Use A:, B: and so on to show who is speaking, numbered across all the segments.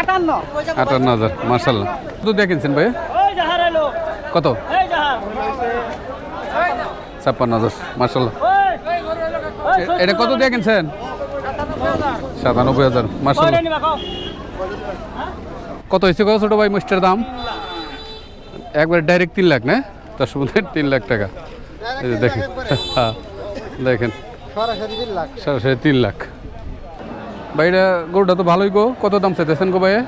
A: আটান্ন।
B: আটান্ন হাজার মার্শাল্লাহ কত দিয়ে কিনছেন ভাই কত? ছাপ্পান্ন হাজার মার্শাল্লাহ এটা কত দিয়ে কিনছেন? সাতানব্বই হাজার মার্শাল্লাহ কত হয়েছে কত ছোটো ভাই মুষ্টের দাম? একবার ডাইরেক্ট তিন লাখ না? তার সমুদ্রে তিন লাখ টাকা। দেখেন। হ্যাঁ দেখেন।
A: সরাসরি তিন লাখ।
B: সরাসরি তিন লাখ। ভাইটা গরুটা তো ভালোই গো। কত দাম চাইতেছেন গো ভাইয়া?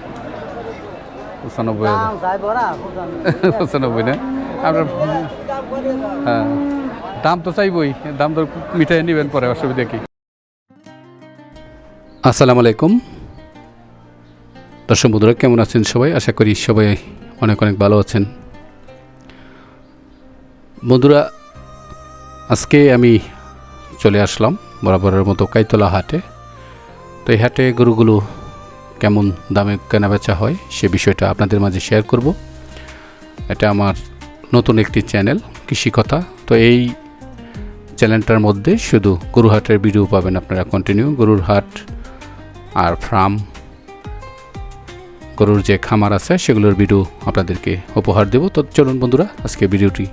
B: পঁচানব্বই পঁচানব্বই না? আপনার হ্যাঁ। দাম তো চাইবই। দাম তো মিঠাই নেবেন পরে, অসুবিধা কি? আসসালামু আলাইকুম। দর্শক বন্ধুরা, কেমন আছেন সবাই? আশা করি সবাই অনেক অনেক ভালো আছেন। বন্ধুরা, আজকে আমি চলে আসলাম বরাবরের মতো কাইতলা হাটে। তো এই হাটে গরুগুলো কেমন দামে কেনাবেচা হয় সে বিষয়টা আপনাদের মাঝে শেয়ার করব। এটা আমার নতুন একটি চ্যানেল কৃষিকথা তো এই চ্যানেলটার মধ্যে শুধু গরু হাটের ভিডিও পাবেন আপনারা কন্টিনিউ গরুর হাট আর ফার্ম গরুর যে খামার আছে, সেগুলোর ভিডিও আপনাদেরকে উপহার দেব। তো চলুন বন্ধুরা, আজকে ভিডিওটি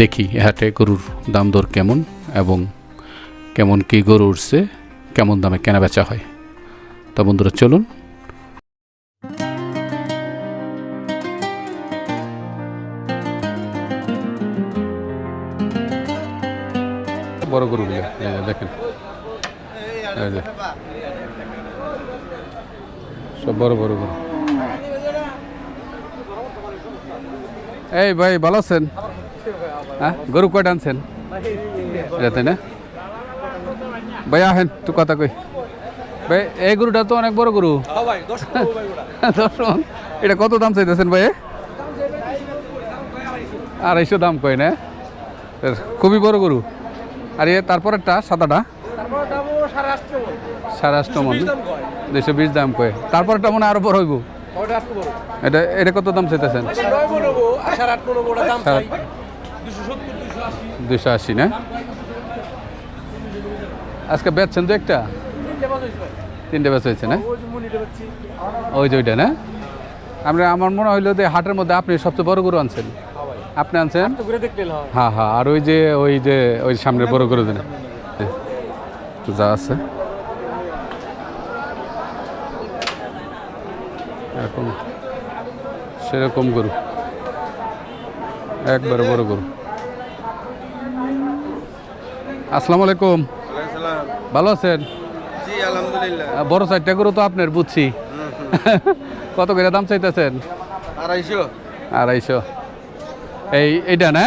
B: দেখি এ হাটে গরুর দাম দর কেমন এবং কেমন কি গরু উঠছে। কেমন দামে কেনা বেচা হয়? তো বন্ধুরা, চলুন। বড় এই দেখেন। সব বড় বড় গরু। এই ভাই, ভালো আছেন? হ্যাঁ গরু কয়টা আনছেন? তাই না? ভাই আহেন তুই কথা কই। ভাই এই গরুটা তো অনেক বড় গরু। দর্শন এটা কত দাম চাইতেছেন ভাই? আড়াইশো দাম কয় না? খুবই বড় গরু। আর এ তারপরেরটা সাদাটা? সাড়ে আটশো মন। দুইশো বিশ দাম কয়। তারপরটা মনে হয় আরও বড় হইব। এটা এটা কত দাম চাইতেছেন? দুইশো আশি না? আজকে বেচছেন তো একটা? তিনটে বেচ হয়েছে না? ওই যে ওইটা না? আমরা আমার মনে হইল যে হাটের মধ্যে আপনি সবচেয়ে বড় গরু আনছেন। আপনি আনছেন? হ্যাঁ হ্যাঁ আর ওই যে ওই যে ওই সামনে বড় গরু দেন যা আছে। এরকম সেরকম গরু। একবারে বড় গরু। আসসালামু আলাইকুম। ভালো আছেন?
C: জি আলহামদুলিল্লাহ।
B: বড় চারটা গরু তো আপনার বুঝছি। কত করে দাম চাইতেছেন?
C: আড়াইশো।
B: আড়াইশো। এই এইটা না?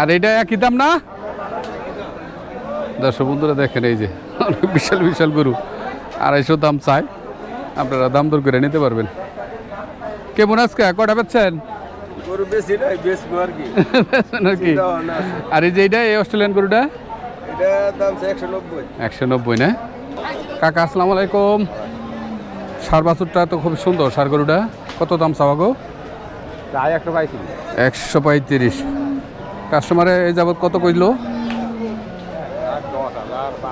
B: আর এইটা একই দাম না? দর্শক বন্ধুরা দেখেন এই যে অনেক বিশাল বিশাল গরু। আড়াইশো দাম চাই। আপনারা দাম দর করে নিতে পারবেন। কেমন আজকে? কটা পাচ্ছেন
C: আর
B: নাকি আর এই যে এইটা এই অস্ট্রেলিয়ান গরুটা?
C: একশো নব্বই।
B: না? কাকা আসসালামু আলাইকুম। সার বাছুরটা তো খুব সুন্দর সার গরুটা। কত দাম চাওয়া গো?
C: প্রায় একশো
B: পঁয়ত্রিশ। কাস্টমারে এই যাবৎ কত কইলো?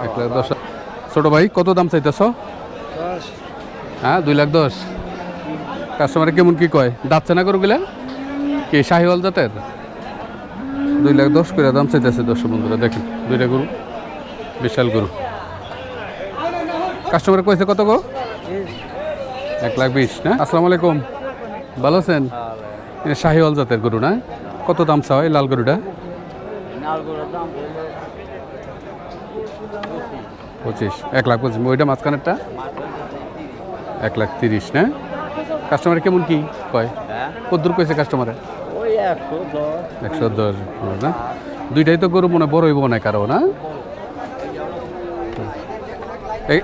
B: এক লাখ দশ। ছোট ভাই কত দাম চাইতেছ? হ্যাঁ দুই লাখ দশ। কাস্টমারে কেমন কি কয়? দাচ্ছে না গরুগুলা? কি শাহিওয়াল জাতের? দুই লাখ দশ করে দাম চাইতেছে দশ বন্ধুরা দেখেন দুইটা গরু বিশাল গরু। কাস্টমার কইছে কত গো? এক লাখ বিশ না? আসসালামু আলাইকুম। ভালো আছেন? এটা শাহিওয়াল জাতের গরু না? কত দাম চাও এই লাল গরুটা? পঁচিশ এক লাখ পঁচিশ। ওইটা মাঝখানেরটা? এক লাখ তিরিশ না? কাস্টমার কেমন কি কয়? কত দূর কইছে কাস্টমারে
A: একশো দশ,
B: না? দুইটাই তো গরু মনে হয় বড় হইব না কারও, না?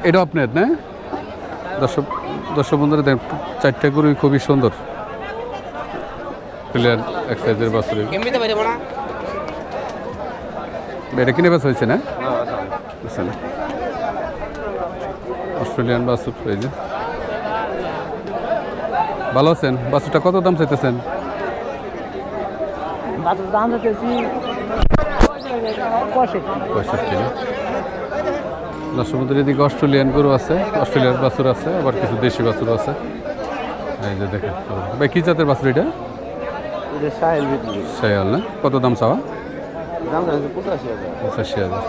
B: এটা আপনার, না? দর্শক দর্শক বন্ধুরা দেখেন, চারটা গরুই খুবই সুন্দর। প্লেয়ার এক সাইজের বছরে এটা কিনে বেশ হয়েছে, না? না অস্ট্রেলিয়ান এই যে। ভালো আছেন? বাসুরটা কত দাম চাইতেছেন?
A: বাজার দাম যাচ্ছে পঁয়ষট্টি।
B: পঁয়ষট্টি না? দর্শক এদিকে অস্ট্রেলিয়ান গরু আছে অস্ট্রেলিয়ার বাছুর আছে আবার কিছু দেশি বাছুর আছে। এই যে দেখেন ভাই কি জাতের বাছুর এটা?
A: এটা সাহেল ভিতরে
B: সাইয়াল না? কত দাম চাওয়া?
A: পঁচাশি হাজার।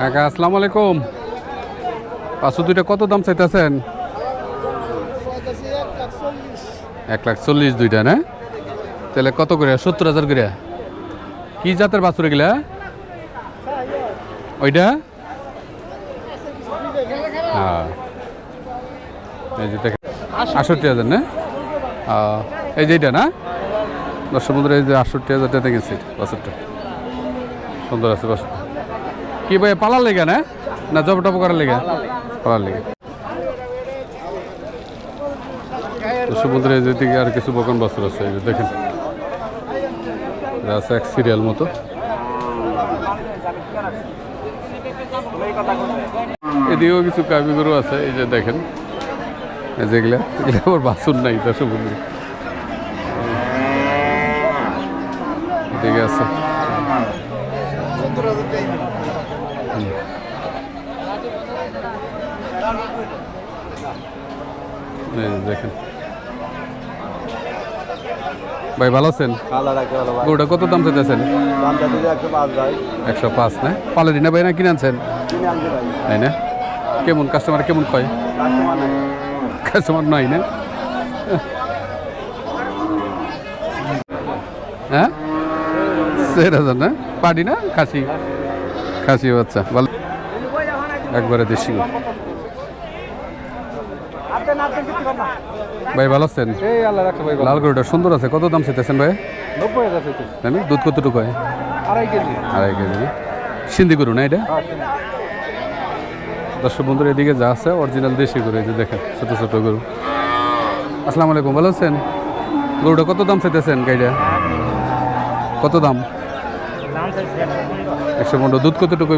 B: কাকা আসসালামু আলাইকুম। পাঁচশো দুইটা কত দাম চাইতেছেন? এক লাখ চল্লিশ দুইটা না? তাহলে কত করে সত্তর হাজার করে কি জাতের বাছুর এগুলা? ওইটা? হ্যাঁ। এই যে দেখেন আটষট্টি হাজার না? এই যে এইটা না? দর্শক বন্ধুরা এই যে আটষট্টি হাজার টাকা গেছি বাছুরটা। সুন্দর আছে বাছুর কি ভাই পালার লেগে না? না জব টপ করার লেগে। পালার লেগে। দর্শক বন্ধুরা এই যে দিকে আর কিছু বকন বাছুর আছে, এই যে দেখেন। আছে এক সিরিয়াল মতো। এদিকেও কিছু কাবি গরু আছে, এই যে দেখেন। যেগুলা এগুলা আবার বাছুর নাই দর্শক বন্ধু এদিকে আছে। দেখেন। ভাই ভালো আছেন? গরুটা কত দাম চাইতেছেন?
A: একশো পাঁচ
B: না পালেরি না? ভাই না কিনে আনছেন? তাই না? কেমন কাস্টমার কেমন কয়?
A: কাস্টমার নাই।
B: না? হ্যাঁ? সেট হাজার না? পাটি না? খাসি? খাসি বাচ্চা ভালো। একবারে দেশি ভাই ভালো আছেন? লাল গরুটা সুন্দর আছে। কত দাম চাইতেছেন ভাই?
A: নব্বই
B: দুধ কতটুকু হয়?
A: আড়াই কেজি।
B: আড়াই কেজি। সিন্ধি গরু না এটা? দর্শক বন্ধুর এদিকে যা আছে অরিজিনাল দেশি গরু এই যে দেখেন ছোট ছোট গরু। আসসালামু আলাইকুম ভালো আছেন? গরুটা কত দাম চাইতেছেন গাইডা? কত দাম? একশো পনেরো। দুধ কতটুকু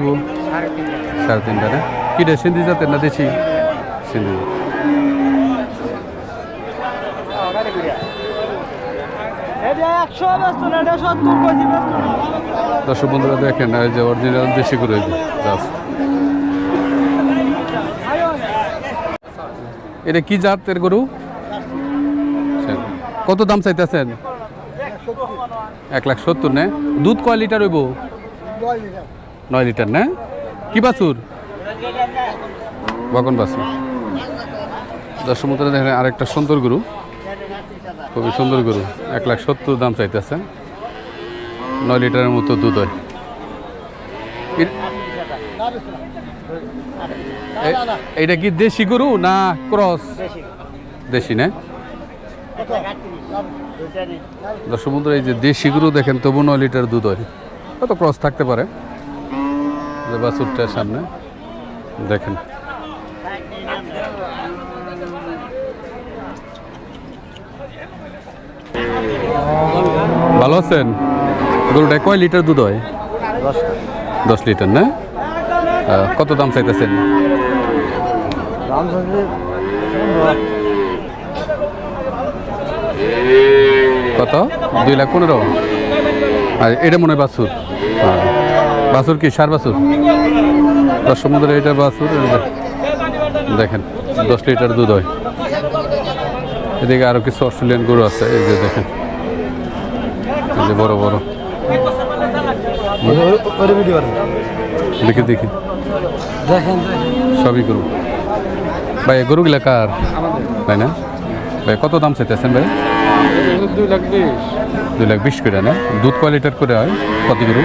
B: সাড়ে তিনটা। না? কিটা সিন্ধি জাতের না দেশি? সিন্ধি
A: একশো ব্যস্ত না এটা সত্তর কেজি ব্যস্ত না
B: দর্শক বন্ধুরা দেখেন, এই যে অরিজিনাল দেশি আছে। এটা কি জাতের গরু? কত দাম চাইতেছেন? এক লাখ সত্তর, না? দুধ কয় লিটার হইব? নয় লিটার, না? কি বাছুর? বকন বাছুর। দর্শক বন্ধুরা দেখেন, আরেকটা সুন্দর গরু। খুবই সুন্দর গরু। এক লাখ সত্তর দাম চাইতেছে নয় লিটারের মতো দুধ হয়। এটা কি দেশি গরু না ক্রস? দেশি না? দর্শক বন্ধুরা, এই যে দেশি গরু দেখেন, তবু নয় লিটার দুধ হয়। কত ক্রস থাকতে পারে? বাছুরটার সামনে। দেখেন। ভালো আছেন? গরুটা কয় লিটার দুধ হয়? দশ লিটার, না? কত দাম চাইতেছেন? কত? দুই লাখ পনেরো। আর এটা মনে হয় বাছুর। হ্যাঁ। বাছুর কি? সার বাছুর? দশ সমুদ্র এটা বাছুর দেখেন, দশ লিটার দুধ হয়। এদিকে আরও কিছু অস্ট্রেলিয়ান গরু আছে, এই যে দেখেন। যে বড় বড়। দেখি দেখি।
A: দেখেন
B: সবই গরু ভাই এই গরুগুলা কার? তাই না? ভাই কত দাম চাইতেছেন ভাই?
A: দুই লাখ বিশ।
B: দুই লাখ বিশ করে না? দুধ কয় লিটার করে হয়? কত গরু?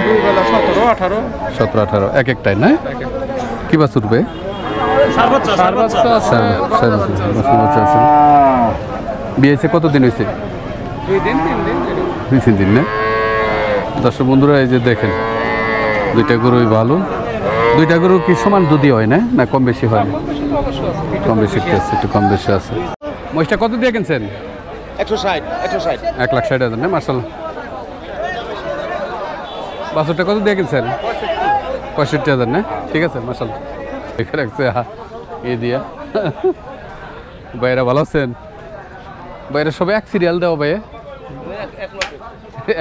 A: সতেরো আঠারো।
B: সতেরো আঠারো। এক একটাই না? কি বাছুর ভাই?
A: সার বাচ্চা আছে।
B: বিয়ে হয়েছে কত দিন না? দর্শক বন্ধুরা এই যে দেখেন দুইটা গরুই ভালো। দুইটা গরু কি সমান দুধই হয় না না কম বেশি হয় কম বেশি একটু আছে একটু কম বেশি আছে। মহিষটা কত দিয়ে কিনছেন?
C: একশো ষাট একশো ষাট।
B: এক লাখ ষাট হাজার না? মার্শাল বাছরটা কত দিয়ে কিনছেন? পঁয়ষট্টি হাজার না? ঠিক আছে মার্শাল দেখে রাখছে হা এ দিয়া। বাইরা ভালো আছেন? বাইরে সবাই এক সিরিয়াল দেওয়া ভাই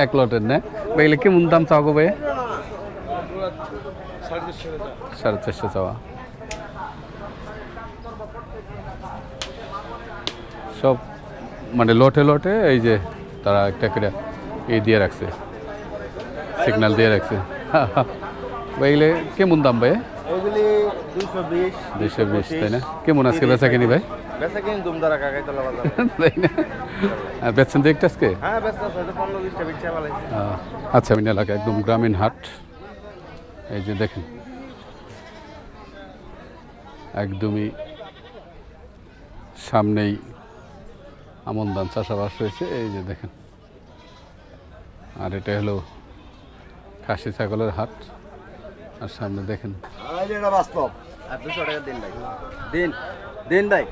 B: এক লটের না? বাইলে কেমন দাম চাও গো ভাই? সাড়ে চারশো চাওয়া। সব মানে লটে লটে এই যে তারা একটা করে এই দিয়ে রাখছে সিগন্যাল দিয়ে রাখছে। ভাই এগুলো কেমন দাম ভাই?
C: এগুলি দুশো বিশ
B: তাই না? কেমন আজকে বেচা কিনি ভাই?
C: বেচা কিনি দুমদারা কাকাই তোলা বাজার
B: তাই না? আর বেচছেন দেখতে আজকে
C: হ্যাঁ বেচা আছে পনেরো বিশটা বিচ্ছা পালাইছে
B: আচ্ছা আমি এলাকা একদম গ্রামীণ হাট। এই যে দেখেন। একদমই সামনেই আমন ধান চাষাবাস হয়েছে এই যে দেখেন। আর এটা হলো খাসি ছাগলের হাট। আর সামনে দেখেন।
C: বাস্তব। আর দুশো টাকা দিন দিন। দিন ভাই।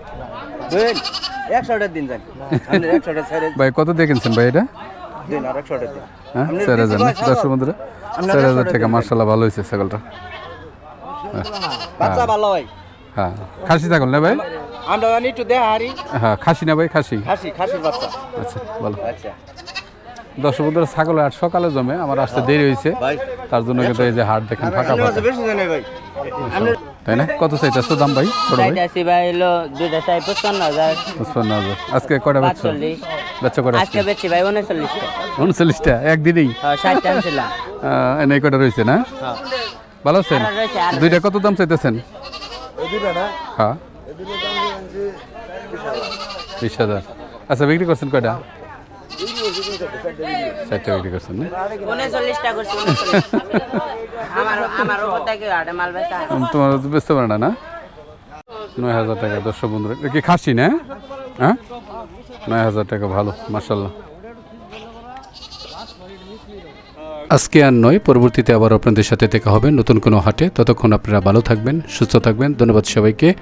C: দিন। দিন যান। ছেড়ে
B: ভাই কত দিয়ে কিনছেন ভাই এটা?
C: দিন আর দিন।
B: হ্যাঁ চার হাজার দর্শক বন্ধুরা। চার হাজার
C: টাকা।
B: মার্শাল্লাহ ভালো হয়েছে ছাগলটা।
C: বাচ্চা ভালো ভাই
B: হ্যাঁ। খাসি ছাগল না ভাই?
C: আমরা জানি একটু দেখা হারি
B: হ্যাঁ খাসি না ভাই খাসি।
C: খাসি খাসির বাচ্চা।
B: আচ্ছা ভালো।
C: আচ্ছা।
B: বন্ধুরা ছাগলের হাট সকালে জমে আমার আসতে দেরি হয়েছে। তার জন্য কিন্তু এই যে হাট দেখেন ফাঁকা ফাঁকা। তাই না? কত চাইতেছ দাম ভাই? ছোট ভাই?
D: চাইতাছি ভাই হলো দুইটা চাই পঁচপান্ন হাজার।
B: পঁচপান্ন হাজার। আজকে কয়টা বেচছো? বেচছো কয়টা?
D: আজকে বেচছি ভাই উনচল্লিশটা।
B: উনচল্লিশটা? একদিনেই?
D: ষাটটা আনছিলাম।
B: এনে কয়টা রয়েছে না? ভালো আছেন? দুইটা কত দাম চাইতেছেন? হ্যাঁ।
C: বিশ হাজার।
B: আচ্ছা বিক্রি করছেন কয়টা।
C: চারটা বিক্রি
B: করছেন না খাসি, না? হ্যাঁ? নয় হাজার টাকা, ভালো আজকে আর নয়, পরবর্তীতে আবার আপনাদের সাথে দেখা হবে নতুন কোনো হাটে। ততক্ষণ আপনারা ভালো থাকবেন, সুস্থ থাকবেন। ধন্যবাদ সবাইকে।